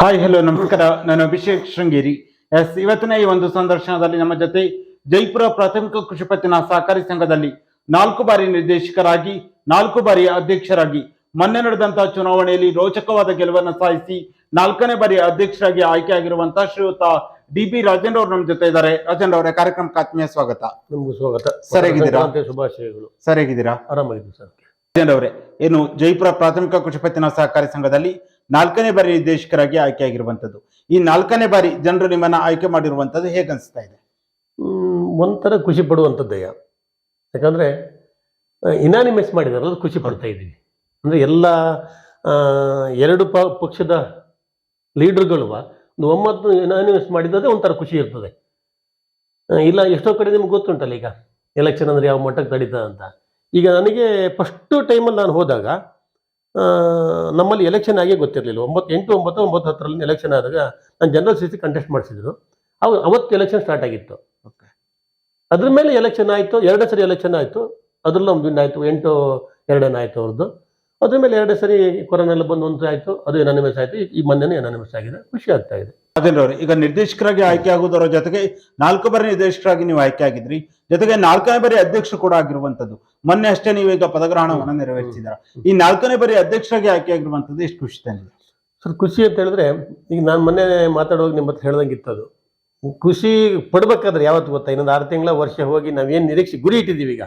Hi hello ನಮಸ್ಕಾರ. ನಾನು Abhishek Sringeri. S ಇವತ್ತಿನ ಈ ಒಂದು ಸಂದರ್ಶನದಲ್ಲಿ ನಮ್ಮ ಜೊತೆ ಜೈಪುರ ಪ್ರಾಥಮಿಕ ಕೃಷಿ ಪತ್ತಿನ ಸಹಕಾರಿ ಸಂಘದಲ್ಲಿ ನಾಲ್ಕು ಬಾರಿ ನಿರ್ದೇಶಕರಾಗಿ ನಾಲ್ಕು ಬಾರಿ ಅಧ್ಯಕ್ಷರಾಗಿ ಮೊನ್ನೆ ನಡೆದಂತಹ ಚುನಾವಣೆಯಲ್ಲಿ ರೋಚಕವಾದ ಗೆಲುವನ್ನು ಸಾಧಿಸಿ ನಾಲ್ಕನೇ ಬಾರಿ ಅಧ್ಯಕ್ಷರಾಗಿ ಆಯ್ಕೆಯಾಗಿರುವಂತಹ ಶ್ರೀಯುತ ಡಿ ಬಿ ರಾಜೇಂದ್ರ ಅವರು ನಮ್ಮ ಜೊತೆ ಇದ್ದಾರೆ. ರಾಜೇಂದ್ರ ಅವರೇ ಕಾರ್ಯಕ್ರಮಕ್ಕೆ ಆತ್ಮೀಯ ಸ್ವಾಗತ. ನಿಮ್ಗೂ ಸ್ವಾಗತ. ಸರ್, ಹೇಗಿದ್ದೀರಾ? ಸಂಕ್ರಾಂತಿ ಶುಭಾಶಯಗಳು. ಸರ್ ಹೇಗಿದ್ದೀರಾ ಆರಾಮಾಗಿದ್ದು ಸರ್. ರಾಜೇಂದ್ರ ಅವರೇ ಏನು ಜೈಪುರ ಪ್ರಾಥಮಿಕ ಕೃಷಿ ಪತ್ತಿನ ಸಹಕಾರಿ ಸಂಘದಲ್ಲಿ ನಾಲ್ಕನೇ ಬಾರಿ ನಿರ್ದೇಶಕರಾಗಿ ಆಯ್ಕೆಯಾಗಿರುವಂತದ್ದು ಈ ನಾಲ್ಕನೇ ಬಾರಿ ಜನರು ನಿಮ್ಮನ್ನ ಆಯ್ಕೆ ಮಾಡಿರುವಂತದ್ದು ಹೇಗೆ ಅನಿಸ್ತಾ ಇದೆ? ಒಂಥರ ಖುಷಿ ಪಡುವಂಥದ್ದಯ್ಯ ಯಾಕಂದ್ರೆ ಇನಾನಿಮೆಸ್ ಮಾಡಿದಾರಲ್ಲ ಖುಷಿ ಪಡ್ತಾ ಇದ್ದೀವಿ. ಅಂದ್ರೆ ಎಲ್ಲ ಎರಡು ಪ, ಪಕ್ಷದ ಲೀಡರ್ಗಳು ಒಂದು ಒಮ್ಮತ್ತು ಇನಾನಿಮೆಸ್ ಮಾಡಿದ್ರೆ ಒಂಥರ ಖುಷಿ ಇರ್ತದೆ. ಇಲ್ಲ, ಎಷ್ಟೋ ಕಡೆ ನಿಮ್ಗೆ ಗೊತ್ತುಂಟಲ್ಲ ಈಗ ಎಲೆಕ್ಷನ್ ಅಂದ್ರೆ ಯಾವ ಮಟ್ಟಕ್ಕೆ ತಡೀತದೆ ಅಂತ ಈಗ ನನಗೆ ಫಸ್ಟ್ ಟೈಮಲ್ಲಿ ನಾನು ಹೋದಾಗ ನಮ್ಮಲ್ಲಿ ಎಲೆಕ್ಷನ್ ಆಗೇ ಗೊತ್ತಿರಲಿಲ್ಲ. ಒಂಬತ್ತು ಎಂಟು ಒಂಬತ್ತು ಒಂಬತ್ತು ಹತ್ತರಲ್ಲಿ ಎಲೆಕ್ಷನ್ ಆದಾಗ ನಾನು ಜನರಲ್ ಸಿ ಸಿ ಕಂಟೆಸ್ಟ್ ಮಾಡಿಸಿದ್ರು. ಅವ ಅವತ್ತು ಎಲೆಕ್ಷನ್ ಸ್ಟಾರ್ಟ್ ಆಗಿತ್ತು. ಅದ್ರ ಮೇಲೆ ಎಲೆಕ್ಷನ್ ಆಯಿತು ಎರಡೇ ಸರಿ ಎಲೆಕ್ಷನ್ ಆಯಿತು. ಅದ್ರಲ್ಲಿ ಒಂದು ವಿನ್ ಆಯಿತು ಎಂಟು ಎರಡನೇ ಆಯಿತು ಅವ್ರದ್ದು ಅದ್ರ ಮೇಲೆ ಎರಡೇ ಸರಿ ಕೊರೋನಾ ಎಲ್ಲ ಬಂದು ಒಂದು ಆಯಿತು ಅದು ಎನಾನಿಮಸ್ ಆಯಿತು. ಈ ಮೊನ್ನೆನೇ ಎನಾನಿಮಸ್ ಆಗಿದೆ. ಖುಷಿ ಆಗ್ತಾ ಇದೆ. ಅವರೇ ಈಗ ನಿರ್ದೇಶಕರಾಗಿ ಆಯ್ಕೆ ಆಗುವುದರ ಜೊತೆಗೆ ನಾಲ್ಕು ಬಾರಿ ನಿರ್ದೇಶಕರಾಗಿ ನೀವು ಆಯ್ಕೆ ಆಗಿದ್ರಿ. ಜೊತೆಗೆ ನಾಲ್ಕನೇ ಬಾರಿ ಅಧ್ಯಕ್ಷರು ಕೂಡ ಆಗಿರುವಂತದ್ದು ಮೊನ್ನೆ ಅಷ್ಟೇ ನೀವು ಈಗ ಪದಗ್ರಹಣವನ್ನು ನೆರವೇರಿಸಿದ್ರ ಈ ನಾಲ್ಕನೇ ಬಾರಿ ಅಧ್ಯಕ್ಷರಾಗಿ ಆಯ್ಕೆ ಆಗಿರುವಂತದ್ದು ಎಷ್ಟು ಖುಷಿ ತಂದಿದೆ? ಸರ್ ಖುಷಿ ಅಂತ ಹೇಳಿದ್ರೆ ಈಗ ನಾನು ಮೊನ್ನೆ ಮಾತಾಡುವಾಗ ನಿಮ್ಮ ಹತ್ರ ಹೇಳ್ದಂಗೆ ಇತ್ತು ಅದು ಖುಷಿ ಪಡ್ಬೇಕಾದ್ರೆ ಯಾವತ್ತು ಗೊತ್ತಾ? ಇನ್ನೊಂದು ಆರು ತಿಂಗಳ ವರ್ಷ ಹೋಗಿ ನಾವೇನು ನಿರೀಕ್ಷೆ ಗುರಿ ಇಟ್ಟಿದ್ದೀವಿ ಈಗ.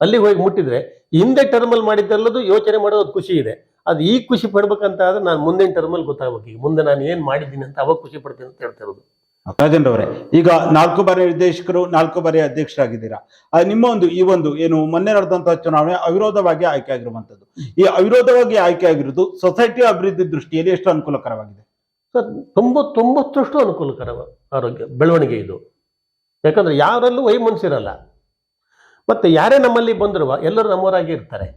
ಅಲ್ಲಿಗೆ ಹೋಗಿ ಮುಟ್ಟಿದ್ರೆ ಹಿಂದೆ ಟರ್ಮಲ್ ಮಾಡಿದ್ದೆಲ್ಲದು ಯೋಚನೆ ಮಾಡೋದು ಖುಷಿ ಇದೆ. ಅದು ಈಗ ಖುಷಿ ಪಡ್ಬೇಕಂತ ಆದ್ರೆ ನಾನು ಮುಂದಿನ ಟರ್ಮಲ್ ಗೊತ್ತಾಗ್ಬೇಕು. ಈಗ ಮುಂದೆ ನಾನು ಏನು ಮಾಡಿದ್ದೀನಿ ಅಂತ ಅವಾಗ ಖುಷಿ ಪಡ್ತೀನಿ ಅಂತ ಹೇಳ್ತಾ ಇರೋದು. ರಾಜೇಂದ್ರ ಈಗ ನಾಲ್ಕು ಬಾರಿ ನಿರ್ದೇಶಕರು ನಾಲ್ಕು ಬಾರಿ ಅಧ್ಯಕ್ಷರಾಗಿದ್ದೀರಾ? ನಿಮ್ಮ ಒಂದು ಈ ಒಂದು ಏನು ಮೊನ್ನೆ ನಡೆದಂತಹ ಚುನಾವಣೆ ಅವಿರೋಧವಾಗಿ ಆಯ್ಕೆ ಆಗಿರುವಂತದ್ದು ಈ ಅವಿರೋಧವಾಗಿ ಆಯ್ಕೆ ಆಗಿರೋದು ಸೊಸೈಟಿ ಅಭಿವೃದ್ಧಿ ದೃಷ್ಟಿಯಲ್ಲಿ ಎಷ್ಟು ಅನುಕೂಲಕರವಾಗಿದೆ? ಸರ್ ತೊಂಬತ್ತೊಂಬತ್ತರಷ್ಟು ಅನುಕೂಲಕರ ಆರೋಗ್ಯ ಬೆಳವಣಿಗೆ ಇದು. ಯಾಕಂದ್ರೆ ಯಾರಲ್ಲೂ ವೈ ಮನಸ್ಸಿರಲ್ಲ ಮತ್ತೆ ಯಾರೇ ನಮ್ಮಲ್ಲಿ ಬಂದಿರುವ ಎಲ್ಲರೂ ನಮ್ಮವರಾಗಿ ಇರ್ತಾರೆ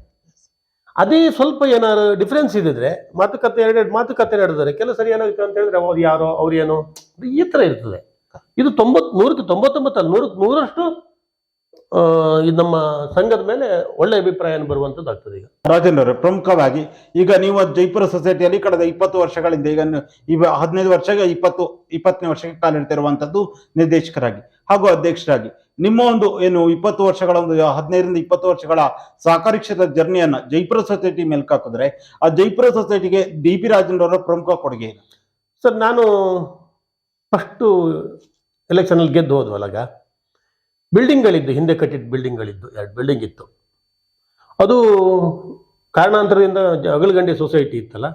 ಅದೇ ಸ್ವಲ್ಪ ಏನಾದ್ರು ಡಿಫ್ರೆನ್ಸ್ ಇದ್ದಿದ್ರೆ ಮಾತುಕತೆ ಎರಡೆರಡು ಮಾತುಕತೆ ನಡೆದರೆ ಕೆಲವು ಸರಿ ಏನಾಗುತ್ತೆ ಅಂತ ಹೇಳಿದ್ರೆ ಅವ್ರು ಯಾರೋ, ಅವ್ರು ಏನೋ? ಈ ಥರ ಇರ್ತದೆ. ಇದು ತೊಂಬತ್, ನೂರಕ್ಕೆ ತೊಂಬತ್ತೊಂಬತ್ತಲ್ಲ ನೂರಕ್ಕೆ ನೂರಷ್ಟು ಇದು ನಮ್ಮ ಸಂಘದ ಮೇಲೆ ಒಳ್ಳೆ ಅಭಿಪ್ರಾಯ ಬರುವಂಥದ್ದು ಆಗ್ತದೆ ಈಗ. ರಾಜೇಂದ್ರ ಪ್ರಮುಖವಾಗಿ ಈಗ ನೀವು ಜೈಪುರ ಸೊಸೈಟಿಯಲ್ಲಿ ಕಳೆದ ಇಪ್ಪತ್ತು ವರ್ಷಗಳಿಂದ, ಈಗ ಹದಿನೈದು ವರ್ಷ, ಇಪ್ಪತ್ತು, ಇಪ್ಪತ್ತನೇ ವರ್ಷಕ್ಕೆ ಕಾಲಿಡ್ತಿರುವಂತದ್ದು ನಿರ್ದೇಶಕರಾಗಿ. ಹಾಗೂ ಅಧ್ಯಕ್ಷರಾಗಿ. ನಿಮ್ಮ ಒಂದು ಏನು ಇಪ್ಪತ್ತು ವರ್ಷಗಳ ಒಂದು, ಹದಿನೈದರಿಂದ ಇಪ್ಪತ್ತು ವರ್ಷಗಳ ಸಹಕಾರಿ ಕ್ಷೇತ್ರದ ಜರ್ನಿಯನ್ನ ಜೈಪುರ ಸೊಸೈಟಿ ಮೇಲ್ಕಾಕಿದ್ರೆ ಆ ಜೈಪುರ ಸೊಸೈಟಿಗೆ ಡಿ ಪಿ ರಾಜೇಂದ್ರ ಪ್ರಮುಖ ಕೊಡುಗೆ ಸರ್, ನಾನು ಫಸ್ಟು ಎಲೆಕ್ಷನಲ್ಲಿ ಗೆದ್ದು ಹೋದ್ವಲ್ಲಾಗ ಬಿಲ್ಡಿಂಗ್ಗಳಿದ್ದು, ಹಿಂದೆ ಕಟ್ಟಿದ ಬಿಲ್ಡಿಂಗ್ಗಳಿದ್ದು, ಎರಡು ಬಿಲ್ಡಿಂಗ್ ಇತ್ತು. ಅದು ಕಾರಣಾಂತರದಿಂದ ಅಗಲಗಂಡಿ ಸೊಸೈಟಿ ಇತ್ತಲ್ಲ,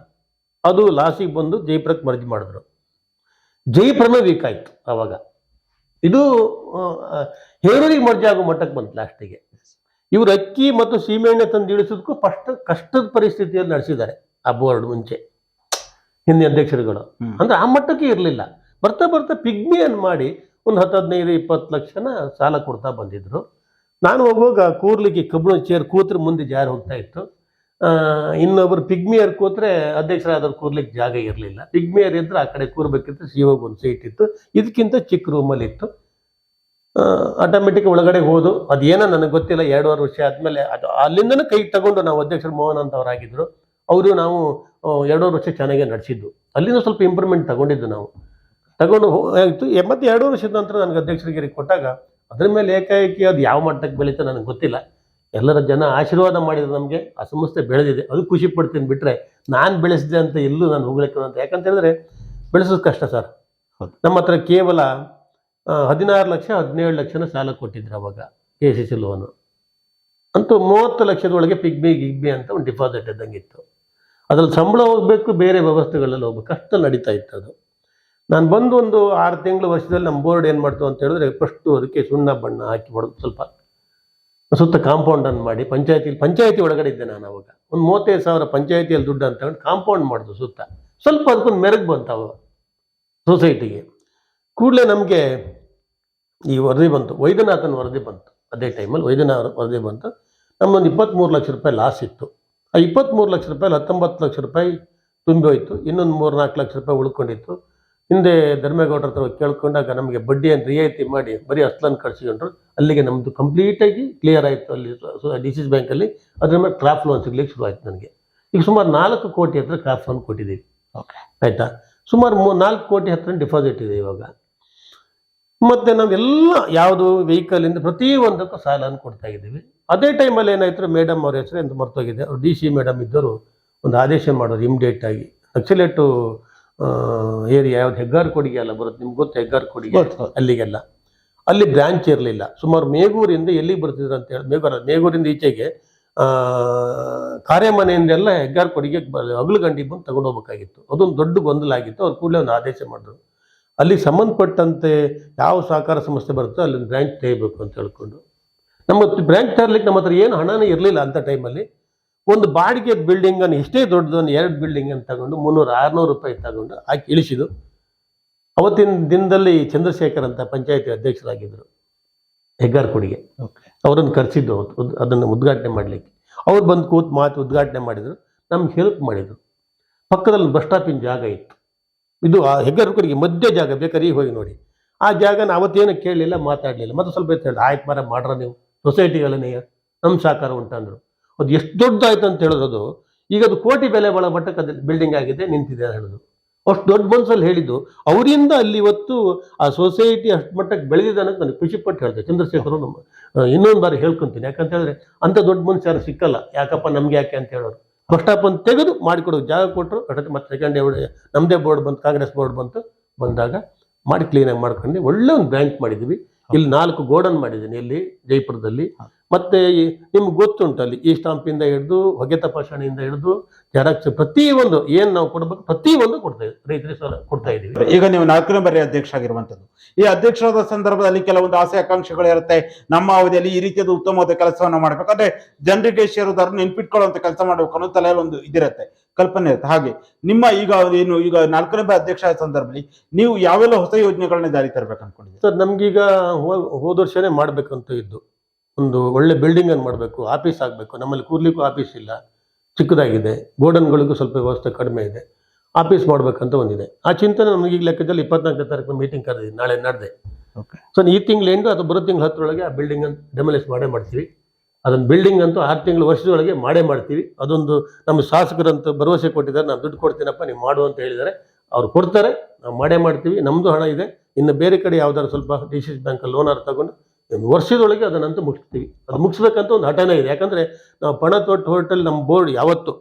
ಅದು ಲಾಸಿಗೆ ಬಂದು ಜೈಪುರಕ್ಕೆ ಮರ್ಜಿ ಮಾಡಿದ್ರು. ಜೈಪುರನೇ ವೀಕ್ ಆಯಿತು ಆವಾಗ ಇದು ಹೇರೂರಿಗೆ ಮರ್ಜಿ ಆಗೋ ಮಟ್ಟಕ್ಕೆ ಬಂತು ಲಾಸ್ಟಿಗೆ ಇವರು ಅಕ್ಕಿ ಮತ್ತು ಸೀಮೆಎಣ್ಣೆ ತಂದು ಇಳಿಸೋದಕ್ಕೂ ಫಸ್ಟ್ ಕಷ್ಟದ ಪರಿಸ್ಥಿತಿಯಲ್ಲಿ ನಡೆಸಿದ್ದಾರೆ ಆ ಬೋರ್ಡ್ ಮುಂಚೆ. ಹಿಂದಿ ಅಧ್ಯಕ್ಷರುಗಳು. ಅಂದ್ರೆ ಆ ಮಟ್ಟಕ್ಕೆ ಇರಲಿಲ್ಲ. ಬರ್ತಾ ಬರ್ತಾ ಪಿಗ್ಮಿಯನ್ ಮಾಡಿ ಒಂದು ಹತ್ತು ಹದಿನೈದು ಇಪ್ಪತ್ತು ಲಕ್ಷನ ಸಾಲ ಕೊಡ್ತಾ ಬಂದಿದ್ರು. ನಾನು ಹೋಗುವಾಗ ಕೂರ್ಲಿಕ್ಕೆ ಕಬ್ಬಿಣ ಚೇರ್ ಕೂತ್ರೆ ಮುಂದೆ ಜಾರಿ ಹೋಗ್ತಾ ಇತ್ತು. ಇನ್ನೊಬ್ರು ಪಿಗ್ಮಿಯರ್ ಕೂತ್ರೆ ಅಧ್ಯಕ್ಷರಾದವ್ರು ಕೂರ್ಲಿಕ್ಕೆ ಜಾಗ ಇರಲಿಲ್ಲ. ಪಿಗ್ಮಿಯರ್ ಇದ್ರೆ ಆ ಕಡೆ ಕೂರ್ಬೇಕಿತ್ತು ಒ ಒಂದು ಸೀಟ್ ಇತ್ತು. ಇದಕ್ಕಿಂತ ಚಿಕ್ಕ ರೂಮಲ್ಲಿ ಇತ್ತು. ಆಟೋಮೆಟಿಕ್ ಒಳಗಡೆ ಹೋದು. ಅದೇನೋ ನನಗೆ ಗೊತ್ತಿಲ್ಲ, ಎರಡೂವರೆ ವರ್ಷ ಆದಮೇಲೆ ಅದು ಅಲ್ಲಿಂದನೂ ಕೈ ತಗೊಂಡು ನಾವು ಅಧ್ಯಕ್ಷರು ಮೋಹನ್ ಅಂತ ಅವರಾಗಿದ್ದರು ಅವರು ನಾವು ಎರಡೂವರೆ ವರ್ಷ ಚೆನ್ನಾಗೇ ನಡೆಸಿದ್ದು. ಅಲ್ಲಿಂದ ಸ್ವಲ್ಪ ಇಂಪ್ರೂವ್ಮೆಂಟ್ ತಗೊಂಡಿದ್ದು ನಾವು. ತಗೊಂಡು ಆಯಿತು. ಎಂಬತ್ತೆರಡು ವರ್ಷದ ನಂತರ ನನಗೆ ಅಧ್ಯಕ್ಷರಿಗೆ ಕೊಟ್ಟಾಗ, ಅದ್ರ ಮೇಲೆ ಏಕಾಏಕಿ ಅದು ಯಾವ ಮಟ್ಟಕ್ಕೆ ಬೆಳೀತೋ ನನಗೆ ಗೊತ್ತಿಲ್ಲ. ಎಲ್ಲರ ಜನ ಆಶೀರ್ವಾದ ಮಾಡಿದ್ರು ನಮಗೆ ಆ ಸಂಸ್ಥೆ ಬೆಳೆದಿದೆ. ಅದು ಖುಷಿ ಪಡ್ತೀನಿ ಬಿಟ್ಟರೆ ನಾನು ಬೆಳೆಸಿದೆ ಅಂತ ಎಲ್ಲೂ ನಾನು ಹೋಗ್ಲಿಕ್ಕೆ ಅಂತ ಯಾಕಂತ ಹೇಳಿದ್ರೆ ಬೆಳೆಸೋದು ಕಷ್ಟ ಸರ್. ಹೌದು. ನಮ್ಮ ಹತ್ರ ಕೇವಲ ಹದಿನಾರು ಲಕ್ಷ ಹದಿನೇಳು ಲಕ್ಷನ ಸಾಲ ಕೊಟ್ಟಿದ್ರು ಅವಾಗ ಕೆ ಸಿ ಸಿ ಲೋನು ಅಂತೂ ಮೂವತ್ತು ಲಕ್ಷದೊಳಗೆ ಪಿಗ್ಮಿ ಗಿಗ್ಮಿ ಅಂತ ಒಂದು ಡಿಪಾಸಿಟ್ ಇದ್ದಂಗಿತ್ತು. ಅದ್ರಲ್ಲಿ ಸಂಬಳ ಹೋಗಬೇಕು ಬೇರೆ ವ್ಯವಸ್ಥೆಗಳಲ್ಲಿ ಹೋಗ್ಬೇಕು ಅಷ್ಟು ನಡೀತಾ ಇತ್ತು ಅದು. ನಾನು ಬಂದು ಒಂದು ಆರು ತಿಂಗಳು ವರ್ಷದಲ್ಲಿ ನಮ್ಮ ಬೋರ್ಡ್ ಏನು ಮಾಡ್ತು ಅಂತ ಹೇಳಿದ್ರೆ ಫಸ್ಟು ಅದಕ್ಕೆ ಸುಣ್ಣ ಬಣ್ಣ ಹಾಕಿ ಹೊಡೆದು ಸ್ವಲ್ಪ ಸುತ್ತ ಕಾಂಪೌಂಡನ್ನು ಮಾಡಿ ಪಂಚಾಯತಿ ಪಂಚಾಯತಿ ಒಳಗಡೆ ಇದ್ದೆ ನಾನು ಅವಾಗ. ಒಂದು ಮೂವತ್ತೈದು ಸಾವಿರ ಪಂಚಾಯತಿಯಲ್ಲಿ ದುಡ್ಡು ಅಂತ ತಗೊಂಡು ಕಾಂಪೌಂಡ್ ಮಾಡಿದ್ರು ಸುತ್ತ. ಸ್ವಲ್ಪ ಅದಕ್ಕೊಂದು ಮೆರಗು ಬಂತು ಸೊಸೈಟಿಗೆ ಕೂಡಲೇ ನಮಗೆ ಈ ವರದಿ ಬಂತು. ವೈದ್ಯನಾಥನ ವರದಿ ಬಂತು. ಅದೇ ಟೈಮಲ್ಲಿ ವೈದ್ಯನಾಥ ವರದಿ ಬಂತು. ನಮ್ಮೊಂದು ಇಪ್ಪತ್ತ್ಮೂರು ಲಕ್ಷ ರೂಪಾಯಿ ಲಾಸ್ ಇತ್ತು. ಆ ಇಪ್ಪತ್ತ್ಮೂರು ಲಕ್ಷ ರೂಪಾಯಿ ಹತ್ತೊಂಬತ್ತು ಲಕ್ಷ ರೂಪಾಯಿ ತುಂಬಿ ಹೋಯಿತು ಇನ್ನೊಂದು ಮೂರು ನಾಲ್ಕು ಲಕ್ಷ ರೂಪಾಯಿ ಉಳ್ಕೊಂಡಿತ್ತು. ಹಿಂದೆ ಧರ್ಮೇಗೌಡರ ಹತ್ರ ಕೇಳ್ಕೊಂಡಾಗ ನಮಗೆ ಅಂತ ರಿಯಾಯಿತಿ ಮಾಡಿ ಬರೀ ಅಸ್ಲನ್ ಕಳಿಸಿಕೊಂಡ್ರು ಅಲ್ಲಿಗೆ ನಮ್ಮದು ಕಂಪ್ಲೀಟಾಗಿ ಕ್ಲಿಯರ್ ಆಯಿತು ಅಲ್ಲಿ ಡಿ ಸಿ ಸಿ ಬ್ಯಾಂಕಲ್ಲಿ ಅದ್ರ ಮೇಲೆ ಕ್ರಾಫ್ ಲೋನ್ ಸಿಗ್ಲಿಕ್ಕೆ ಶುರು ಆಯಿತು ನನಗೆ. ಈಗ ಸುಮಾರು ನಾಲ್ಕು ಕೋಟಿ ಹತ್ರ ಕ್ರಾಫ್ ಲೋನ್ ಕೊಟ್ಟಿದ್ದೀವಿ ಓಕೆ ಆಯಿತಾ? ಸುಮಾರು ಮೂ ನಾಲ್ಕು ಕೋಟಿ ಹತ್ರ ಡಿಪಾಸಿಟ್ ಇದೆ ಇವಾಗ. ಮತ್ತು ನಾವೆಲ್ಲ ಯಾವುದು ವೆಹಿಕಲಿಂದ ಪ್ರತಿಯೊಂದಕ್ಕೂ ಸಾಲವನ್ನು ಕೊಡ್ತಾ ಇದ್ದೀವಿ. ಅದೇ ಟೈಮಲ್ಲಿ ಏನಾಯ್ತು ಮೇಡಮ್ ಅವ್ರ ಹೆಸರು ಎಂದು ಮರ್ತೋಗಿದೆ. ಅವ್ರು ಡಿ ಸಿ ಮೇಡಮ್ ಇದ್ದರು ಒಂದು ಆದೇಶ ಮಾಡೋರು ಇಮಿಡಿಯೇಟ್ ಆಗಿ. ನಕ್ಸಲೇಟು ಏರಿಯಾ ಯಾವ್ದು ಹೆಗ್ಗಾರ್ ಕೊಡುಗೆ ಅಲ್ಲ ಬರುತ್ತೆ ನಿಮ್ಗೆ ಗೊತ್ತು ಹೆಗ್ಗಾರ್ ಕೊಡುಗೆ. ಅಲ್ಲಿಗೆಲ್ಲ. ಅಲ್ಲಿ ಬ್ರಾಂಚ್ ಇರಲಿಲ್ಲ. ಸುಮಾರು ಮೇಗೂರಿಂದ ಎಲ್ಲಿಗೆ ಬರ್ತಿದ್ರು ಅಂತ ಹೇಳಿ ಮೇಗೂರ ಮೇಗೂರಿಂದ ಈಚೆಗೆ ಆ, ಕಾರ್ಯಮನೆಯಿಂದೆಲ್ಲ ಹೆಗ್ಗಾರ್ ಕೊಡುಗೆ ಹಗಲು ಗಂಡಿ ಬಂದು ತಗೊಂಡು ಹೋಗ್ಬೇಕಾಗಿತ್ತು ಅದೊಂದು ದೊಡ್ಡ ಗೊಂದಲ ಆಗಿತ್ತು. ಅವ್ರು ಕೂಡಲೇ ಒಂದು ಆದೇಶ ಮಾಡಿದ್ರು. ಅಲ್ಲಿ ಸಂಬಂಧಪಟ್ಟಂತೆ ಯಾವ ಸಹಕಾರ ಸಂಸ್ಥೆ ಬರುತ್ತೋ ಅಲ್ಲಿ ಬ್ರ್ಯಾಂಚ್ ತೆಗಿಬೇಕು ಅಂತ ಹೇಳ್ಕೊಂಡು. ನಮ್ಮ ಬ್ರ್ಯಾಂಚ್ ತರಲಿಕ್ಕೆ ನಮ್ಮ ಹತ್ರ ಏನು ಹಣನೇ ಇರಲಿಲ್ಲ ಅಂತ ಟೈಮಲ್ಲಿ ಒಂದು ಬಾಡಿಗೆ ಬಿಲ್ಡಿಂಗ್ ಅನ್ನು ಎಷ್ಟೇ ದೊಡ್ಡದನ್ನು ಎರಡು ಬಿಲ್ಡಿಂಗ್ ಅನ್ನು ತಗೊಂಡು ಮುನ್ನೂರು ಆರುನೂರು ರೂಪಾಯಿ ತಗೊಂಡು ಹಾಕಿ ಇಳಿಸಿದ್ರು ಅವತ್ತಿನ ದಿನದಲ್ಲಿ ಚಂದ್ರಶೇಖರ್ ಅಂತ ಪಂಚಾಯತಿ ಅಧ್ಯಕ್ಷರಾಗಿದ್ದರು ಹೆಗ್ಗಾರ್ ಕೊಡುಗೆ. ಅವರನ್ನು ಕರೆಸಿದ್ದು ಅವತ್ತು ಅದನ್ನು ಉದ್ಘಾಟನೆ ಮಾಡಲಿಕ್ಕೆ. ಅವ್ರು ಬಂದು ಕೂತ್ ಮಾತು ಉದ್ಘಾಟನೆ ಮಾಡಿದರು ನಮ್ಗೆ ಹೆಲ್ಪ್ ಮಾಡಿದರು. ಪಕ್ಕದಲ್ಲಿ ಬಸ್ ಸ್ಟಾಪಿನ ಜಾಗ ಇತ್ತು. ಇದು ಆ ಹೆಗ್ಗಾರ್ ಕೊಡುಗೆ ಮಧ್ಯ ಜಾಗ ಬೇಕಾದ್ರೆ ಹೋಗಿ ನೋಡಿ. ಆ ಜಾಗನ ಅವತ್ತೇನು ಕೇಳಲಿಲ್ಲ ಮಾತಾಡಲಿಲ್ಲ. ಮತ್ತೆ ಸ್ವಲ್ಪ ಹೊತ್ತು ಹೇಳಿ ಆಯ್ತು ಮರ ಮಾಡ್ರ ನೀವು. ಸೊಸೈಟಿಗಳನ್ನೇ ನಮ್ಮ ಸಹಕಾರ ಉಂಟಂದ್ರು ಅದು ಎಷ್ಟು ದೊಡ್ಡದಾಯ್ತು ಅಂತ ಹೇಳೋದು ಈಗ ಅದು ಕೋಟಿ ಬೆಲೆ ಬಾಳ ಮಟ್ಟಕ್ಕೆ ಅದು ಬಿಲ್ಡಿಂಗ್ ಆಗಿದೆ, ನಿಂತಿದೆ ಅಂತ ಹೇಳೋದು. ಅಷ್ಟು ದೊಡ್ಡ ಮನಸ್ಸಲ್ಲಿ ಹೇಳಿದ್ದು. ಅವರಿಂದ ಅಲ್ಲಿ ಇವತ್ತು ಆ ಸೊಸೈಟಿ ಅಷ್ಟು ಮಟ್ಟಕ್ಕೆ ಬೆಳೆದಿದೆ ಅನ್ನೋದು ನನಗೆ ಖುಷಿ ಪಟ್ಟು ಚಂದ್ರಶೇಖರ್ ಇನ್ನೊಂದು ಬಾರಿ ಹೇಳ್ಕೊಂತೀನಿ. ಯಾಕಂತ ಹೇಳಿದ್ರೆ ಅಂಥ ದೊಡ್ಡ ಮನುಷ್ಯ ಯಾರು ಸಿಕ್ಕಲ್ಲ. ಯಾಕಪ್ಪ ನಮ್ಗೆ ಯಾಕೆ ಅಂತ ಹೇಳೋರು. ಬಸ್ ಸ್ಟಾಪ್ ಅಂತ ತೆಗೆದು ಮಾಡಿಕೊಡೋ ಜಾಗ ಕೊಟ್ಟರು ಅಷ್ಟೊತ್ತಿಗೆ ಮತ್ತೆ ಸೆಕೆಂಡ್ ನಮ್ಮದೇ ಬೋರ್ಡ್ ಬಂತು, ಕಾಂಗ್ರೆಸ್ ಬೋರ್ಡ್ ಬಂತು, ಬಂದಾಗ ಮಾಡಿ ಕ್ಲೀನಾಗಿ ಮಾಡ್ಕೊಂಡು ಒಳ್ಳೆ ಒಂದು ಬ್ಯಾಂಕ್ ಮಾಡಿದ್ವಿ ಇಲ್ಲಿ ನಾಲ್ಕು ಗೋಡನ್ ಮಾಡಿದ್ದೀನಿ. ಇಲ್ಲಿ ಜೈಪುರದಲ್ಲಿ. ಮತ್ತೆ ನಿಮ್ಗೆ ಗೊತ್ತುಂಟು ಅಲ್ಲಿ ಈ ಸ್ಟಾಂಪಿಂದ ಹಿಡಿದು ಹೊಗೆ ತಪಾಸಣೆಯಿಂದ ಹಿಡಿದು ಜೆರಾಕ್ಸ್ ಪ್ರತಿಯೊಂದು ಏನು ನಾವು ಕೊಡಬೇಕು ಪ್ರತಿಯೊಂದು ಕೊಡ್ತಾ ಇದ್ದೀವಿ ರೈತರಿಗೆ ಸಾಲ ಕೊಡ್ತಾ ಇದ್ದೀವಿ. ಈಗ ನೀವು ನಾಲ್ಕನೇ ಬಾರಿ ಅಧ್ಯಕ್ಷ ಆಗಿರುವಂತದ್ದು ಈ ಅಧ್ಯಕ್ಷರಾದ ಸಂದರ್ಭದಲ್ಲಿ ಕೆಲವೊಂದು ಆಸೆ ಆಕಾಂಕ್ಷೆಗಳು ಇರುತ್ತೆ. ನಮ್ಮ ಅವಧಿಯಲ್ಲಿ ಈ ರೀತಿಯಾದ ಉತ್ತಮವಾದ ಕೆಲಸವನ್ನು ಮಾಡ್ಬೇಕಾದ್ರೆ ಜನರಿಗೆ ಷೇರುದಾರರು ನೆನ್ಪಿಟ್ಕೊಳ್ಳುವಂತ ಕೆಲಸ ಮಾಡಬೇಕು ಅನ್ನೋ ತಲೆಯಲ್ಲಿ ಒಂದು ಇದಿರುತ್ತೆ ಕಲ್ಪನೆ ಇರುತ್ತೆ. ಹಾಗೆ ನಿಮ್ಮ ಈಗ ಏನು ಈಗ ನಾಲ್ಕನೇ ಬಾರಿ ಅಧ್ಯಕ್ಷ ಆದ ಸಂದರ್ಭದಲ್ಲಿ ನೀವು ಯಾವೆಲ್ಲ ಹೊಸ ಯೋಜನೆಗಳನ್ನ ಜಾರಿ ತರಬೇಕು ಅನ್ಕೊಂಡಿದ್ದೀವಿ ಸರ್ ನಮ್ಗೀಗ ಹೋದ ವರ್ಷನೇ ಮಾಡ್ಬೇಕಂತ ಇದ್ದು. ಒಂದು ಒಳ್ಳೆ ಬಿಲ್ಡಿಂಗ್ ಅನ್ನು ಮಾಡಬೇಕು ಆಫೀಸ್ ಆಗಬೇಕು. ನಮ್ಮಲ್ಲಿ ಕೂರ್ಲಿಕ್ಕೂ ಆಫೀಸ್ ಇಲ್ಲ. ಚಿಕ್ಕದಾಗಿದೆ. ಗೋಡನ್ಗಳಿಗೂ ಸ್ವಲ್ಪ ವ್ಯವಸ್ಥೆ ಕಡಿಮೆ ಇದೆ. ಆಫೀಸ್ ಮಾಡಬೇಕಂತ ಒಂದಿದೆ. ಆ ಚಿಂತನೆ ನಮಗೆ ಈಗ ಲೆಕ್ಕದಲ್ಲಿ ಇಪ್ಪತ್ನಾಲ್ಕನೇ ತಾರೀಕು ಮೀಟಿಂಗ್ ಕರೆದಿದ್ದೀನಿ ನಾಳೆ ನಡೆದೆ. ಸೊ ಈ ತಿಂಗಳು ಎಂಟು ಅಥವಾ ಬರೋ ತಿಂಗಳ ಹತ್ತರೊಳಗೆ ಆ ಬಿಲ್ಡಿಂಗ್ ಅನ್ನು ಡೆಮಲಿಸ್ ಮಾಡೇ ಮಾಡ್ತೀವಿ. ಅದೊಂದು ಬಿಲ್ಡಿಂಗ್ ಅಂತೂ ಆರು ತಿಂಗಳು ವರ್ಷದೊಳಗೆ ಮಾಡೇ ಮಾಡ್ತೀವಿ. ಅದೊಂದು ನಮ್ಮ ಶಾಸಕರಂತೂ ಭರವಸೆ ಕೊಟ್ಟಿದ್ದಾರೆ. ನಾನು ದುಡ್ಡು ಕೊಡ್ತೀನಪ್ಪ ನೀವು ಮಾಡು ಅಂತ ಹೇಳಿದ್ದಾರೆ. ಅವ್ರು ಕೊಡ್ತಾರೆ. ನಾವು ಮಾಡೇ ಮಾಡ್ತೀವಿ. ನಮ್ಮದು ಹಣ ಇದೆ. ಇನ್ನು ಬೇರೆ ಕಡೆ ಯಾವ್ದಾದ್ರು ಸ್ವಲ್ಪ ಡಿ ಸಿ ಸಿ ಬ್ಯಾಂಕಲ್ಲಿ ಲೋನಾರು ತಗೊಂಡು ವರ್ಷದೊಳಗೆ ಅದನ್ನಂತೂ ಮುಗಿಸ್ತೀವಿ. ಅದು ಮುಗಿಸ್ಬೇಕಂತ ಒಂದು ಹಠನೇ ಇದೆ. ಯಾಕಂದರೆ ನಾವು ಪಣ ತೊಟ್ಟು ಹೊರಟಲ್ಲಿ ನಮ್ಮ ಬೋರ್ಡ್ ಯಾವತ್ತು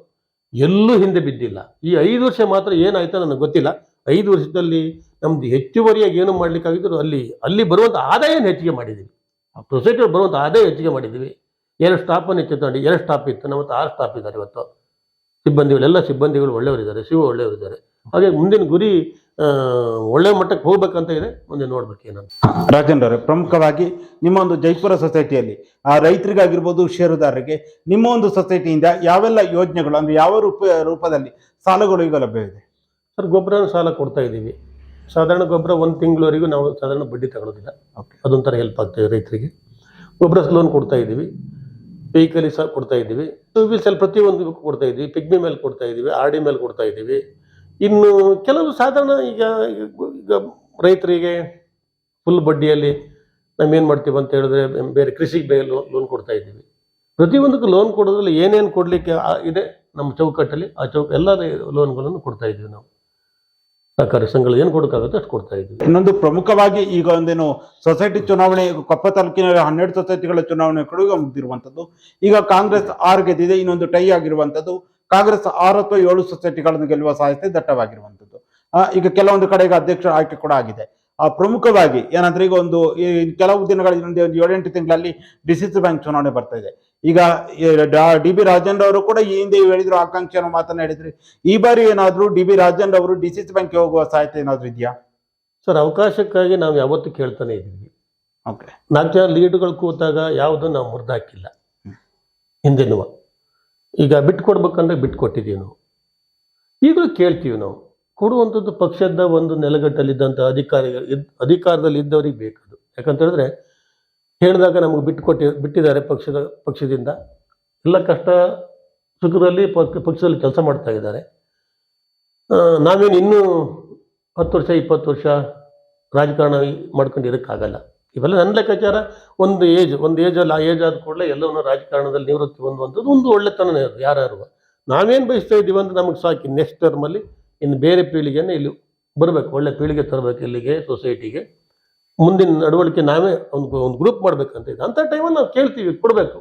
ಎಲ್ಲೂ ಹಿಂದೆ ಬಿದ್ದಿಲ್ಲ. ಈ ಐದು ವರ್ಷ ಮಾತ್ರ ಏನಾಯ್ತೋ ನನಗೆ ಗೊತ್ತಿಲ್ಲ. ಐದು ವರ್ಷದಲ್ಲಿ ನಮ್ದು ಹೆಚ್ಚುವರಿಯಾಗಿ ಏನು ಮಾಡ್ಲಿಕ್ಕಾಗಿದ್ರು ಅಲ್ಲಿ ಅಲ್ಲಿ ಬರುವಂಥ ಆದಾಯನ ಹೆಚ್ಚಿಗೆ ಮಾಡಿದ್ದೀವಿ. ಸೊಸೈಟಿಯಲ್ಲಿ ಬರುವಂಥ ಆದಾಯ ಹೆಚ್ಚಿಗೆ ಮಾಡಿದ್ದೀವಿ. ಎರಡು ಸ್ಟಾಫನ್ನು ಹೆಚ್ಚು ತಗೊಂಡು ಎರಡು ಸ್ಟಾಫ್ ಇತ್ತು. ನಮ್ಮ ಆರು ಸ್ಟಾಫ್ ಇದ್ದಾರೆ ಇವತ್ತು. ಸಿಬ್ಬಂದಿಗಳೆಲ್ಲ ಸಿಬ್ಬಂದಿಗಳು ಒಳ್ಳೆಯವರಿದ್ದಾರೆ ಶಿವ ಒಳ್ಳೆಯವರಿದ್ದಾರೆ. ಹಾಗೆ ಮುಂದಿನ ಗುರಿ ಆ, ಒಳ್ಳೆ ಮಟ್ಟಕ್ಕೆ ಹೋಗ್ಬೇಕಂತ ಇದೆ. ಮುಂದೆ ನೋಡ್ಬೇಕು ಏನಂತ. ರಾಜೇಂದ್ರ ಅವರೇ ಪ್ರಮುಖವಾಗಿ ನಿಮ್ಮ ಒಂದು ಜೈಪುರ ಸೊಸೈಟಿಯಲ್ಲಿ ಆ ರೈತರಿಗಾಗಿರ್ಬೋದು ಷೇರುದಾರರಿಗೆ ನಿಮ್ಮ ಒಂದು ಸೊಸೈಟಿಯಿಂದ ಯಾವೆಲ್ಲ ಯೋಜನೆಗಳು ಅಂದ್ರೆ ಯಾವ ರೂಪ ರೂಪದಲ್ಲಿ ಸಾಲಗಳು ಈಗ ಲಭ್ಯವಿದೆ ಸರ್ ಗೊಬ್ಬರ ಸಾಲ ಕೊಡ್ತಾ ಇದ್ದೀವಿ. ಸಾಧಾರಣ ಗೊಬ್ಬರ ಒಂದು ತಿಂಗಳವರೆಗೂ ನಾವು ಸಾಧಾರಣ ಬಡ್ಡಿ ತಗೊಳ್ಳೋದಿಲ್ಲ ಓಕೆ ಅದೊಂಥರ ಹೆಲ್ಪ್ ಆಗ್ತದೆ ರೈತರಿಗೆ. ಗೊಬ್ಬರ ಲೋನ್ ಕೊಡ್ತಾ ಇದ್ದೀವಿ. ವೆಹಿಕಲ್ ಸಹ ಕೊಡ್ತಾ ಇದ್ದೀವಿ. ವಿಲ್ಸಲ್ಲಿ ಪ್ರತಿಯೊಂದು ಕೊಡ್ತಾ ಇದ್ದೀವಿ. ಪಿಗ್ಮಿ ಮೇಲೆ ಕೊಡ್ತಾ ಇದ್ದೀವಿ. ಆರ್ ಡಿ ಮೇಲೆ ಕೊಡ್ತಾ ಇದ್ದೀವಿ. ಇನ್ನು ಕೆಲವು ಸಾಧಾರಣ ಈಗ ಈಗ ರೈತರಿಗೆ ಫುಲ್ ಬಡ್ಡಿಯಲ್ಲಿ ನಾವೇನು ಮಾಡ್ತೀವಿ ಅಂತ ಹೇಳಿದ್ರೆ, ಬೇರೆ ಕೃಷಿಗೆ ಬೇರೆ ಲೋನ್ ಲೋನ್ ಕೊಡ್ತಾ ಇದ್ದೀವಿ. ಪ್ರತಿಯೊಂದಕ್ಕೂ ಲೋನ್ ಕೊಡೋದ್ರಲ್ಲಿ ಏನೇನು ಕೊಡಲಿಕ್ಕೆ ಇದೆ, ನಮ್ಮ ಚೌಕಟ್ಟಲ್ಲಿ ಆ ಚೌಕ, ಎಲ್ಲ ಲೋನ್ಗಳನ್ನು ಕೊಡ್ತಾ ಇದ್ದೀವಿ ನಾವು. ಸಹಕಾರಿ ಸಂಘಗಳು ಏನು ಕೊಡೋಕ್ಕಾಗುತ್ತೆ ಅಷ್ಟು ಕೊಡ್ತಾ ಇದ್ದೀವಿ. ಇನ್ನೊಂದು ಪ್ರಮುಖವಾಗಿ ಈಗ ಒಂದೇನು ಸೊಸೈಟಿ ಚುನಾವಣೆ, ಕೊಪ್ಪ ತಾಲೂಕಿನ ಹನ್ನೆರಡು ಸೊಸೈಟಿಗಳ ಚುನಾವಣೆ ಕೂಡ ಮುಗಿದಿರುವಂಥದ್ದು ಈಗ ಕಾಂಗ್ರೆಸ್ ಆರು ಗೆದ್ದಿದೆ ಇನ್ನೊಂದು ಟೈ ಆಗಿರುವಂತದ್ದು ಕಾಂಗ್ರೆಸ್ ಆರು ಅಥವಾ ಏಳು ಸೊಸೈಟಿಗಳನ್ನು ಗೆಲ್ಲುವ ಸಾಧ್ಯತೆ ದಟ್ಟವಾಗಿರುವಂಥದ್ದು. ಈಗ ಕೆಲವೊಂದು ಕಡೆಗೆ ಅಧ್ಯಕ್ಷರ ಆಯ್ಕೆ ಕೂಡ ಆಗಿದೆ. ಆ, ಪ್ರಮುಖವಾಗಿ ಏನಂದ್ರೆ ಈಗ ಒಂದು ಕೆಲವು ದಿನಗಳ ಹಿಂದೆ ಒಂದು ಏಳೆಂಟು ತಿಂಗಳಲ್ಲಿ ಡಿಸಿಸಿ ಬ್ಯಾಂಕ್ ಚುನಾವಣೆ ಬರ್ತಾ ಇದೆ. ಈಗ ಡಿ ಬಿ ರಾಜೇಂದ್ರ ಅವರು ಕೂಡ ಈ ಹಿಂದೆ ಹೇಳಿದ್ರು ಆಕಾಂಕ್ಷೆಯನ್ನು ಹೇಳಿದ್ರು ಈ ಬಾರಿ ಏನಾದ್ರು ಡಿ ಬಿ ರಾಜೇಂದ್ರ ಅವರು ಡಿಸಿಸಿ ಬ್ಯಾಂಕ್ಗೆ ಹೋಗುವ ಸಾಧ್ಯತೆ ಏನಾದ್ರು ಇದೆಯಾ? ಸರ್ ಅವಕಾಶಕ್ಕಾಗಿ ನಾವು ಯಾವತ್ತೂ ಕೇಳ್ತಾನೆ ಇದ್ದೀವಿ. ಓಕೆ. ನಾಲ್ಕು ಜನ ಲೀಡ್ಗಳು ಕೂತಾಗ ಯಾವುದು ನಾವು ಮುರಿದಾಕಿಲ್ಲ. ಹಿಂದೆನುವ ಈಗ ಬಿಟ್ಟು ಕೊಡ್ಬೇಕಂದ್ರೆ ಬಿಟ್ಟು ಕೊಟ್ಟಿದ್ದೀವಿ ನಾವು. ಈಗಲೂ ಕೇಳ್ತೀವಿ ನಾವು. ಕೊಡುವಂಥದ್ದು ಪಕ್ಷದ ಒಂದು ನೆಲೆಗಟ್ಟಲ್ಲಿದ್ದಂಥ ಅಧಿಕಾರಿಗಳು ಇದ್, ಅಧಿಕಾರದಲ್ಲಿ ಇದ್ದವರಿಗೆ ಬೇಕದು ಯಾಕಂತ ಹೇಳಿದ್ರೆ, ಹೇಳಿದಾಗ ನಮಗೆ ಬಿಟ್ಟು ಕೊಟ್ಟಿ, ಬಿಟ್ಟಿದ್ದಾರೆ ಪಕ್ಷದ, ಪಕ್ಷದಿಂದ. ಎಲ್ಲ ಕಷ್ಟ ಸುಖದಲ್ಲಿ ಪಕ್- ಪಕ್ಷದಲ್ಲಿ ಕೆಲಸ ಮಾಡ್ತಾ ಇದ್ದಾರೆ. ನಾವೇನು ಇನ್ನೂ ಹತ್ತು ವರ್ಷ, ಇಪ್ಪತ್ತು ವರ್ಷ ರಾಜಕಾರಣ ಮಾಡ್ಕೊಂಡು ಇರೋಕ್ಕಾಗಲ್ಲ ಇವೆಲ್ಲ ನನ್ನ ಲೆಕ್ಕಾಚಾರ. ಒಂದು ಏಜ್ ಒಂದು ಏಜಲ್ಲಿ ಆ ಏಜ್ ಆದ ಕೂಡಲೇ ಎಲ್ಲವನ್ನೂ ರಾಜಕಾರಣದಲ್ಲಿ ನಿವೃತ್ತಿ ಹೊಂದುವಂಥದ್ದು ಒಂದು ಒಳ್ಳೆತನ ಅದು ಯಾರ್ಯಾರು ನಾವೇನು ಬಯಸ್ತಾ ಇದ್ದೀವಿ ಅಂದ್ರೆ ನಮಗೆ ಸಾಕಿ ನೆಕ್ಸ್ಟ್ ಟರ್ಮಲ್ಲಿ ಇನ್ನು ಬೇರೆ ಪೀಳಿಗೆಯನ್ನು ಇಲ್ಲಿ ಬರಬೇಕು, ಒಳ್ಳೆ ಪೀಳಿಗೆ ತರಬೇಕು ಇಲ್ಲಿಗೆ ಸೊಸೈಟಿಗೆ ಮುಂದಿನ ನಡವಳಿಕೆ ನಾವೇ ಒಂದು ಒಂದು ಗ್ರೂಪ್ ಮಾಡಬೇಕಂತ ಇದೆ. ಅಂಥ ಟೈಮಲ್ಲಿ ನಾವು ಕೇಳ್ತೀವಿ, ಕೊಡಬೇಕು.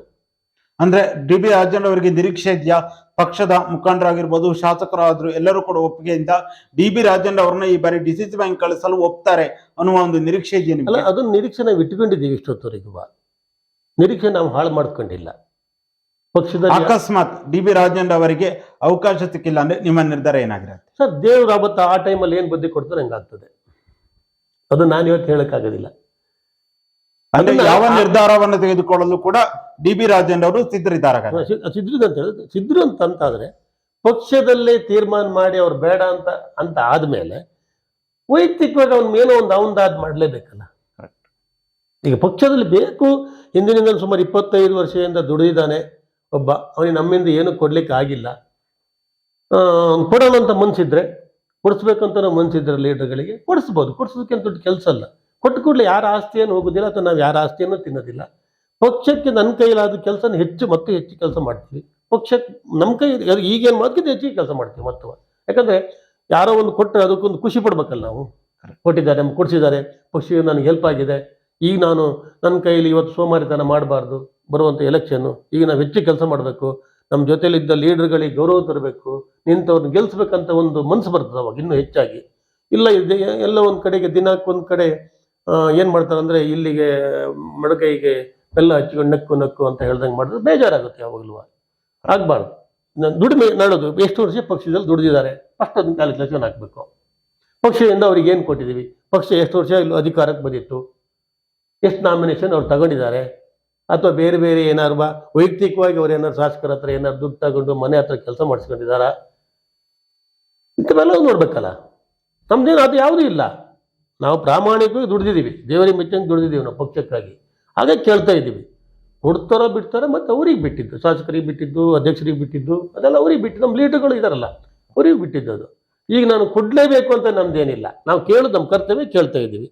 ಅಂದ್ರೆ ಡಿ ಬಿ ರಾಜೇಂದ್ರ ಅವರಿಗೆ ನಿರೀಕ್ಷೆ ಇದೆಯಾ? ಪಕ್ಷದ ಮುಖಂಡರಾಗಿರ್ಬೋದು ಶಾಸಕರಾದ್ರು ಎಲ್ಲರೂ ಕೂಡ ಒಪ್ಪಿಗೆಯಿಂದ ಡಿ ಬಿ ರಾಜೇಂದ್ರ ಅವ್ರನ್ನ ಈ ಬಾರಿ ಡಿಸಿಸಿ ಬ್ಯಾಂಕ್ ಕಳಿಸಲು ಒಪ್ತಾರೆ ಅನ್ನುವ ಒಂದು ನಿರೀಕ್ಷೆ ಇದೆಯಾ ಅಲ್ಲ ಅದು ಅದನ್ನ ನಿರೀಕ್ಷೆ ನಾವು ಇಟ್ಕೊಂಡಿದ್ದೀವಿ ಇಷ್ಟೊತ್ತವರೆಗೂ ನಿರೀಕ್ಷೆ ನಾವು ಹಾಳು ಮಾಡ್ಕೊಂಡಿಲ್ಲ. ಪಕ್ಷದ ಅಕಸ್ಮಾತ್ ಡಿ ಬಿ ರಾಜೇಂದ್ರ ಅವರಿಗೆ ಅವಕಾಶ ಸಿಕ್ಕಿಲ್ಲ ಅಂದ್ರೆ ನಿಮ್ಮ ನಿರ್ಧಾರ ಏನಾಗಿರುತ್ತೆ? ಸರ್ ದೇವ್ರ ಆ ಟೈಮಲ್ಲಿ ಏನು ಬುದ್ಧಿ ಕೊಡ್ತಾರೆ ಹಂಗಾಗ್ತದೆ. ಅದು ನಾನು ಇವತ್ತು ಹೇಳಕ್ಕಾಗೋದಿಲ್ಲ. ಅಂದ್ರೆ ಯಾವ ನಿರ್ಧಾರವನ್ನು ತೆಗೆದುಕೊಳ್ಳಲು ಕೂಡ ಡಿ ಬಿ ರಾಜೇಂದ್ರ ಅವರು ಸಿದ್ಧರಿದ್ದಾರೆ ಸಿದ್ಧರು ಅಂತ ಹೇಳಿದ್ರೆ ಸಿದ್ರು ಅಂತ ಅಂತಾದ್ರೆ ಪಕ್ಷದಲ್ಲೇ ತೀರ್ಮಾನ ಮಾಡಿ ಅವ್ರು ಬೇಡ ಅಂತ ಅಂತ ಆದ್ಮೇಲೆ ವೈಯಕ್ತಿಕವಾಗಿ ಅವ್ನ ಮೇಲೆ ಒಂದು ಅವನದಾದ್ ಮಾಡಲೇಬೇಕಲ್ಲ. ಈಗ ಪಕ್ಷದಲ್ಲಿ ಬೇಕು ಹಿಂದಿನಿಂದ ಸುಮಾರು ಇಪ್ಪತ್ತೈದು ವರ್ಷದಿಂದ ದುಡಿದಿದ್ದಾನೆ ಒಬ್ಬ ಅವನಿಗೆ ನಮ್ಮಿಂದ ಏನು ಕೊಡ್ಲಿಕ್ಕೆ ಆಗಿಲ್ಲ ಕೊಡೋಣ ಅಂತ ಮನ್ಸಿದ್ರೆ ಕೊಡಿಸ್ಬೇಕಂತ ನಾವು ಮನ್ಸಿದ್ರೆ ಲೀಡರ್ಗಳಿಗೆ ಕೊಡಿಸ್ಬೋದು ಕೊಡಿಸೋದಕ್ಕೆ ದೊಡ್ಡ ಕೆಲಸ ಅಲ್ಲ. ಕೊಟ್ಟು ಕೂಡಲೇ ಯಾರ ಆಸ್ತಿಯನ್ನು ಹೋಗೋದಿಲ್ಲ ಅಥವಾ ನಾವು ಯಾರ ಆಸ್ತಿಯನ್ನು ತಿನ್ನೋದಿಲ್ಲ. ಪಕ್ಷಕ್ಕೆ ನನ್ನ ಕೈಲಾದ ಕೆಲಸ ಹೆಚ್ಚು ಮತ್ತು ಹೆಚ್ಚು ಕೆಲಸ ಮಾಡ್ತೀವಿ. ಪಕ್ಷಕ್ಕೆ ನಮ್ಮ ಕೈ ಈಗೇನು ಮಾಡೋದಕ್ಕಿಂತ ಹೆಚ್ಚಿಗೆ ಕೆಲಸ ಮಾಡ್ತೀವಿ ಮತ್ತು ಯಾಕಂದ್ರೆ ಯಾರೋ ಒಂದು ಕೊಟ್ಟರೆ ಅದಕ್ಕೊಂದು ಖುಷಿ ಪಡ್ಬೇಕಲ್ಲ ನಾವು. ಕೊಟ್ಟಿದ್ದಾರೆ ನಮ್ಗೆ ಕೊಡಿಸಿದ್ದಾರೆ ಪಕ್ಷಕ್ಕೆ ನನಗೆ ಹೆಲ್ಪ್ ಆಗಿದೆ. ಈಗ ನಾನು ನನ್ನ ಕೈಯಲ್ಲಿ ಇವತ್ತು ಸೋಮಾರಿತನ ಮಾಡಬಾರ್ದು ಬರುವಂಥ ಎಲೆಕ್ಷನ್ನು ಈಗ ನಾವು ಹೆಚ್ಚು ಕೆಲಸ ಮಾಡಬೇಕು. ನಮ್ಮ ಜೊತೆಯಲ್ಲಿದ್ದ ಲೀಡರ್ಗಳಿಗೆ ಗೌರವ ತರಬೇಕು ನಿಂತವ್ರನ್ನ ಗೆಲ್ಲಿಸ್ಬೇಕಂತ ಒಂದು ಮನಸ್ಸು ಬರ್ತದೆ ಅವಾಗ ಇನ್ನೂ ಹೆಚ್ಚಾಗಿ. ಇಲ್ಲ ಇದೆ ಎಲ್ಲ ಒಂದು ಕಡೆಗೆ ದಿನಕ್ಕೊಂದು ಕಡೆ ಏನು ಮಾಡ್ತಾರೆ ಅಂದರೆ ಇಲ್ಲಿಗೆ ಮಡಕೈಗೆ ಬೆಲ್ಲ ಹಚ್ಕೊಂಡು ನಕ್ಕು ನಕ್ಕು ಅಂತ ಹೇಳ್ದಂಗೆ ಮಾಡಿದ್ರೆ ಬೇಜಾರಾಗುತ್ತೆ ಯಾವಾಗಲೂ. ಆಗಬಾರ್ದು. ದುಡಿಮೆ ನಡೋದು ಎಷ್ಟು ವರ್ಷ ಪಕ್ಷದಲ್ಲಿ ದುಡಿದಿದ್ದಾರೆ ಫಸ್ಟ್ ಅದನ್ನ ಕ್ಯಾಲ್ಕುಲೇಷನ್ ಹಾಕಬೇಕು ಪಕ್ಷದಿಂದ ಅವ್ರಿಗೆ ಏನು ಕೊಟ್ಟಿದ್ದೀವಿ? ಪಕ್ಷ ಎಷ್ಟು ವರ್ಷ ಇಲ್ಲಿ ಅಧಿಕಾರಕ್ಕೆ ಬಂದಿತ್ತು? ಎಷ್ಟು ನಾಮಿನೇಷನ್ ಅವ್ರು ತಗೊಂಡಿದ್ದಾರೆ? ಅಥವಾ ಬೇರೆ ಬೇರೆ ಏನಾರು ಬಾ, ವೈಯಕ್ತಿಕವಾಗಿ ಅವ್ರು ಏನಾರು ಶಾಸಕರ ಹತ್ರ ಏನಾರು ದುಡ್ಡು ತಗೊಂಡು ಮನೆ ಹತ್ರ ಕೆಲಸ ಮಾಡಿಸ್ಕೊಂಡಿದ್ದಾರಾ? ಇಂಥವೆಲ್ಲ ನೋಡ್ಬೇಕಲ್ಲ. ನಮ್ದೇನು, ಅದು ಯಾವುದೂ ಇಲ್ಲ. ನಾವು ಪ್ರಾಮಾಣಿಕವಾಗಿ ದುಡ್ದಿದ್ದೀವಿ. ದೇವರಿಗೆ ಮೆಚ್ಚಂಗೆ ದುಡ್ದಿದ್ದೀವಿ ನಾವು ಪಕ್ಷಕ್ಕಾಗಿ. ಹಾಗೆ ಕೇಳ್ತಾ ಇದ್ದೀವಿ. ಕೊಡ್ತಾರೋ ಬಿಡ್ತಾರೋ ಮತ್ತು ಅವ್ರಿಗೆ ಬಿಟ್ಟಿದ್ದು. ಶಾಸಕರಿಗೆ ಬಿಟ್ಟಿದ್ದು, ಅಧ್ಯಕ್ಷರಿಗೆ ಬಿಟ್ಟಿದ್ದು, ಅದೆಲ್ಲ ಅವ್ರಿಗೆ ಬಿಟ್ಟು ನಮ್ಮ ಲೀಡರ್ಗಳು ಇದಾರಲ್ಲ ಅವ್ರಿಗೆ ಬಿಟ್ಟಿದ್ದು ಅದು ಈಗ ನಾನು ಕೊಡಲೇಬೇಕು ಅಂತ ನಮ್ದೇನಿಲ್ಲ. ನಾವು ಕೇಳೋದು ನಮ್ಮ ಕರ್ತವ್ಯ, ಕೇಳ್ತಾ ಇದ್ದೀವಿ.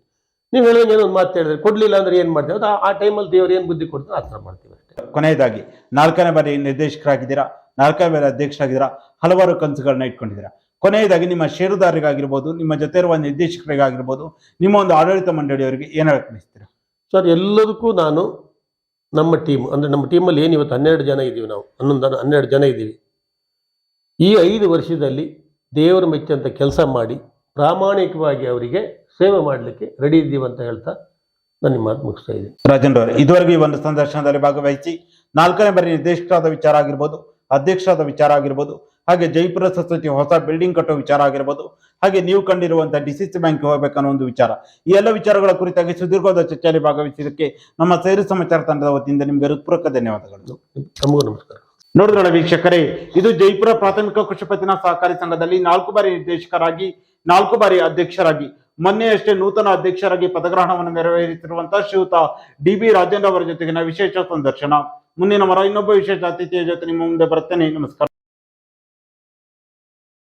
ನೀವು ಹೇಳಿದಂಗೆ ಏನೋ ಒಂದು ಮಾತು ಹೇಳಿದ್ರೆ, ಕೊಡಲಿಲ್ಲ ಅಂದ್ರೆ ಏನು ಮಾಡ್ತೇವೆ? ಅದು ಆ ಟೈಮಲ್ಲಿ ದೇವ್ರು ಏನು ಬುದ್ಧಿ ಕೊಡ್ತಾರೆ ಆ ಥರ ಮಾಡ್ತೀವಿ ಅಷ್ಟೇ. ಕೊನೆಯದಾಗಿ, ನಾಲ್ಕನೇ ಬಾರಿ ನಿರ್ದೇಶಕರಾಗಿದ್ದೀರಾ? ನಾಲ್ಕನೇ ಬಾರಿ ಅಧ್ಯಕ್ಷರಾಗಿದ್ದೀರಾ? ಹಲವಾರು ಕನಸುಗಳನ್ನ ಇಟ್ಕೊಂಡಿದ್ದೀರಾ? ಕೊನೆಯದಾಗಿ ನಿಮ್ಮ ಷೇರುದಾರರಿಗಾಗಿರ್ಬೋದು ನಿಮ್ಮ ಜೊತೆ ಇರುವ ನಿರ್ದೇಶಕರಿಗಾಗಿರ್ಬೋದು ನಿಮ್ಮ ಒಂದು ಆಡಳಿತ ಮಂಡಳಿಯವರಿಗೆ ಏನು ಹೇಳಕ್ಕೆ ಸರ್ ಎಲ್ಲದಕ್ಕೂ ನಾನು ನಮ್ಮ ಟೀಮ್ ಅಂದರೆ ನಮ್ಮ ಟೀಮಲ್ಲಿ ಏನು ಇವತ್ತು ಹನ್ನೆರಡು ಜನ ಇದ್ದೀವಿ ನಾವು ಹನ್ನೊಂದು ಹನ್ನೆರಡು ಜನ ಇದ್ದೀವಿ ಈ ಐದು ವರ್ಷದಲ್ಲಿ ದೇವರ ಮೆಚ್ಚಂತ ಕೆಲಸ ಮಾಡಿ ಪ್ರಾಮಾಣಿಕವಾಗಿ ಅವರಿಗೆ ಸೇವೆ ಮಾಡಲಿಕ್ಕೆ ರೆಡಿ ಇದ್ದೀವಿ ಅಂತ ಹೇಳ್ತಾ ನಾನು ನಿಮ್ಮ ಮಾತು ಮುಗಿಸ್ತಾ ಇದ್ದೀನಿ. ರಾಜೇಂದ್ರ ಅವರೇ ಇದುವರೆಗೂ ಈ ಒಂದು ಸಂದರ್ಶನದಲ್ಲಿ ಭಾಗವಹಿಸಿ ನಾಲ್ಕನೇ ಬಾರಿ ನಿರ್ದೇಶಕರಾದ ವಿಚಾರ ಆಗಿರ್ಬೋದು ಅಧ್ಯಕ್ಷರಾದ ವಿಚಾರ ಆಗಿರ್ಬೋದು ಹಾಗೆ ಜೈಪುರ ಸೊಸೈಟಿ ಹೊಸ ಬಿಲ್ಡಿಂಗ್ ಕಟ್ಟೋ ವಿಚಾರ ಆಗಿರ್ಬೋದು ಹಾಗೆ ನೀವು ಕಂಡಿರುವಂತಹ ಡಿಸಿಸಿ ಬ್ಯಾಂಕ್ ಹೋಗ್ಬೇಕನ್ನೋ ಒಂದು ವಿಚಾರ. ಈ ಎಲ್ಲ ವಿಚಾರಗಳ ಕುರಿತಾಗಿ ಸುದೀರ್ಘವಾದ ಚರ್ಚೆಯಲ್ಲಿ ಭಾಗವಹಿಸಿದ್ದಕ್ಕೆ ನಮ್ಮ ಸೇರು ಸಮಾಚಾರ ತಂಡದ ವತಿಯಿಂದ ನಿಮಗೆ ಹೃತ್ಪೂರ್ವಕ ಧನ್ಯವಾದಗಳು. ನಮಸ್ಕಾರ. ನೋಡಿದ ವೀಕ್ಷಕರೇ ಇದು ಜೈಪುರ ಪ್ರಾಥಮಿಕ ಕೃಷಿ ಪತ್ತಿನ ಸಹಕಾರಿ ಸಂಘದಲ್ಲಿ ನಾಲ್ಕು ಬಾರಿ ನಿರ್ದೇಶಕರಾಗಿ ನಾಲ್ಕು ಬಾರಿ ಅಧ್ಯಕ್ಷರಾಗಿ ಮೊನ್ನೆಯಷ್ಟೇ ನೂತನ ಅಧ್ಯಕ್ಷರಾಗಿ ಪದಗ್ರಹಣವನ್ನು ನೆರವೇರಿಸಿರುವಂತಹ ಶ್ರೀಯುತ ಡಿ ಬಿ ರಾಜೇಂದ್ರ ಅವರ ಜೊತೆಗಿನ ವಿಶೇಷ ಸಂದರ್ಶನ. ಮುಂದಿನ ವಾರ ಇನ್ನೊಬ್ಬ ವಿಶೇಷ ಅತಿಥಿಯ ಜೊತೆ ನಿಮ್ಮ ಮುಂದೆ ಬರ್ತೇನೆ ನಮಸ್ಕಾರ.